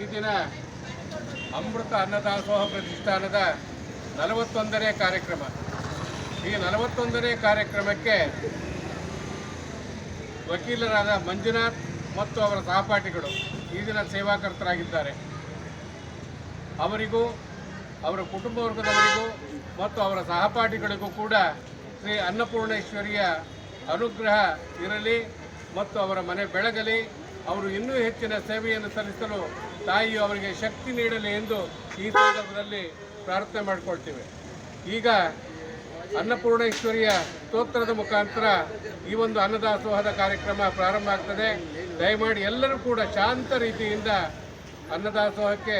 ಈ ದಿನ ಅಮೃತ ಅನ್ನದಾಸೋಹ ಪ್ರತಿಷ್ಠಾನದ ನಲವತ್ತೊಂದನೇ ಕಾರ್ಯಕ್ರಮ. ಈ ನಲವತ್ತೊಂದನೇ ಕಾರ್ಯಕ್ರಮಕ್ಕೆ ವಕೀಲರಾದ ಮಂಜುನಾಥ್ ಮತ್ತು ಅವರ ಸಹಪಾಠಿಗಳು ಈ ದಿನ ಸೇವಾಕರ್ತರಾಗಿದ್ದಾರೆ. ಅವರಿಗೂ, ಅವರ ಕುಟುಂಬ ವರ್ಗದವರಿಗೂ ಮತ್ತು ಅವರ ಸಹಪಾಠಿಗಳಿಗೂ ಕೂಡ ಶ್ರೀ ಅನ್ನಪೂರ್ಣೇಶ್ವರಿಯ ಅನುಗ್ರಹ ಇರಲಿ ಮತ್ತು ಅವರ ಮನೆ ಬೆಳಗಲಿ. ಅವರು ಇನ್ನೂ ಹೆಚ್ಚಿನ ಸೇವೆಯನ್ನು ಸಲ್ಲಿಸಲು ತಾಯಿಯು ಅವರಿಗೆ ಶಕ್ತಿ ನೀಡಲಿ ಎಂದು ಈ ಸಂದರ್ಭದಲ್ಲಿ ಪ್ರಾರ್ಥನೆ ಮಾಡಿಕೊಳ್ತೇವೆ. ಈಗ ಅನ್ನಪೂರ್ಣೇಶ್ವರಿಯ ಸ್ತೋತ್ರದ ಮುಖಾಂತರ ಈ ಒಂದು ಅನ್ನದಾಸೋಹದ ಕಾರ್ಯಕ್ರಮ ಪ್ರಾರಂಭ ಆಗ್ತದೆ. ದಯಮಾಡಿ ಎಲ್ಲರೂ ಕೂಡ ಶಾಂತ ರೀತಿಯಿಂದ ಅನ್ನದಾಸೋಹಕ್ಕೆ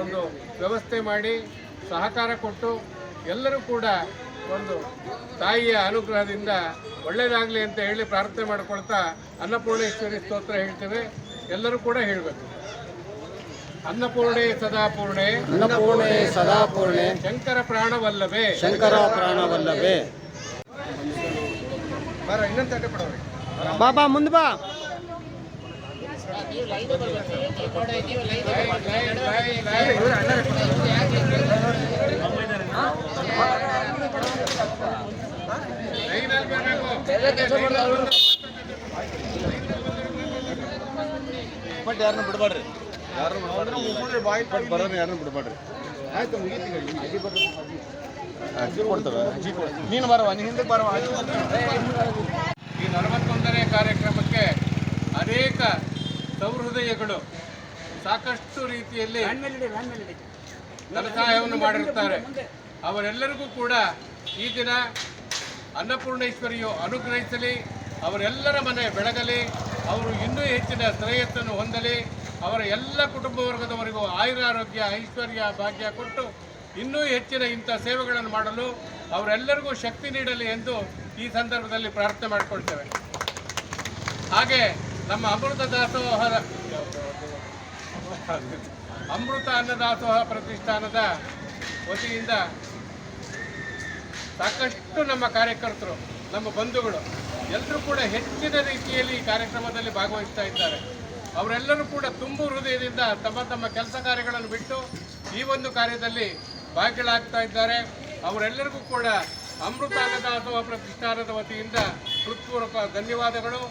ಒಂದು ವ್ಯವಸ್ಥೆ ಮಾಡಿ, ಸಹಕಾರ ಕೊಟ್ಟು ಎಲ್ಲರೂ ಕೂಡ ಒಂದು ತಾಯಿಯ ಅನುಗ್ರಹದಿಂದ ಒಳ್ಳೆಯದಾಗಲಿ ಅಂತ ಹೇಳಿ ಪ್ರಾರ್ಥನೆ ಮಾಡಿಕೊಳ್ತಾ ಅನ್ನಪೂರ್ಣೇಶ್ವರಿ ಸ್ತೋತ್ರ ಹೇಳ್ತೇವೆ. ಎಲ್ಲರೂ ಕೂಡ ಹೇಳಬೇಕು. ಅನ್ನಪೂರ್ಣೆ ಸದಾಪೂರ್ಣೆ. ಅನ್ನಪೂರ್ಣೆ ಸದಾಪೂರ್ಣೆ. ಶಂಕರ ಪ್ರಾಣವಲ್ಲವೇ ಶಂಕರ ಪ್ರಾಣವಲ್ಲವೇ ಬಾಬಾ ಮುಂದೆ ಬಾ. ಬಟ್ ಯಾರನ್ನ ಬಿಡಬೇಡ್ರಿ. ಆಯ್ತು ಈ ನಲವತ್ತೊಂದನೇ ಕಾರ್ಯಕ್ರಮಕ್ಕೆ ಅನೇಕ ಸೌಹೃದಯಗಳು ಸಾಕಷ್ಟು ರೀತಿಯಲ್ಲಿ ಧನಸಹಾಯವನ್ನು ಮಾಡಿರುತ್ತಾರೆ. ಅವರೆಲ್ಲರಿಗೂ ಕೂಡ ಈ ದಿನ ಅನ್ನಪೂರ್ಣೇಶ್ವರಿಯು ಅನುಗ್ರಹಿಸಲಿ, ಅವರೆಲ್ಲರ ಮನೆ ಬೆಳಗಲಿ. ಅವರು ಇನ್ನೂ ಹೆಚ್ಚಿನ ಶ್ರೇಯಸ್ಸನ್ನು ಹೊಂದಲಿ. ಅವರ ಎಲ್ಲ ಕುಟುಂಬ ವರ್ಗದವರಿಗೂ ಆಯುರಾರೋಗ್ಯ ಐಶ್ವರ್ಯ, ಭಾಗ್ಯ ಕೊಟ್ಟು ಇನ್ನೂ ಹೆಚ್ಚಿನ ಇಂಥ ಸೇವೆಗಳನ್ನು ಮಾಡಲು ಅವರೆಲ್ಲರಿಗೂ ಶಕ್ತಿ ನೀಡಲಿ ಎಂದು ಈ ಸಂದರ್ಭದಲ್ಲಿ ಪ್ರಾರ್ಥನೆ ಮಾಡಿಕೊಳ್ತೇವೆ. ಹಾಗೆ ನಮ್ಮ ಅಮೃತ ದಾಸೋಹ ಅಮೃತ ಅನ್ನದಾಸೋಹ ಪ್ರತಿಷ್ಠಾನದ ವತಿಯಿಂದ ಸಾಕಷ್ಟು ನಮ್ಮ ಕಾರ್ಯಕರ್ತರು, ನಮ್ಮ ಬಂಧುಗಳು ಎಲ್ಲರೂ ಕೂಡ ಹೆಚ್ಚಿನ ರೀತಿಯಲ್ಲಿ ಈ ಕಾರ್ಯಕ್ರಮದಲ್ಲಿ ಭಾಗವಹಿಸ್ತಾ ಇದ್ದಾರೆ. ಅವರೆಲ್ಲರೂ ಕೂಡ ತುಂಬು ಹೃದಯದಿಂದ ತಮ್ಮ ತಮ್ಮ ಕೆಲಸ ಕಾರ್ಯಗಳನ್ನು ಬಿಟ್ಟು ಈ ಒಂದು ಕಾರ್ಯದಲ್ಲಿ ಭಾಗಿಗಳಾಗ್ತಾ ಇದ್ದಾರೆ. ಅವರೆಲ್ಲರಿಗೂ ಕೂಡ ಅಮೃತಾನದ ಅಥವಾ ಪ್ರತಿಷ್ಠಾನದ ವತಿಯಿಂದ ಹೃತ್ಪೂರ್ವಕ ಧನ್ಯವಾದಗಳು.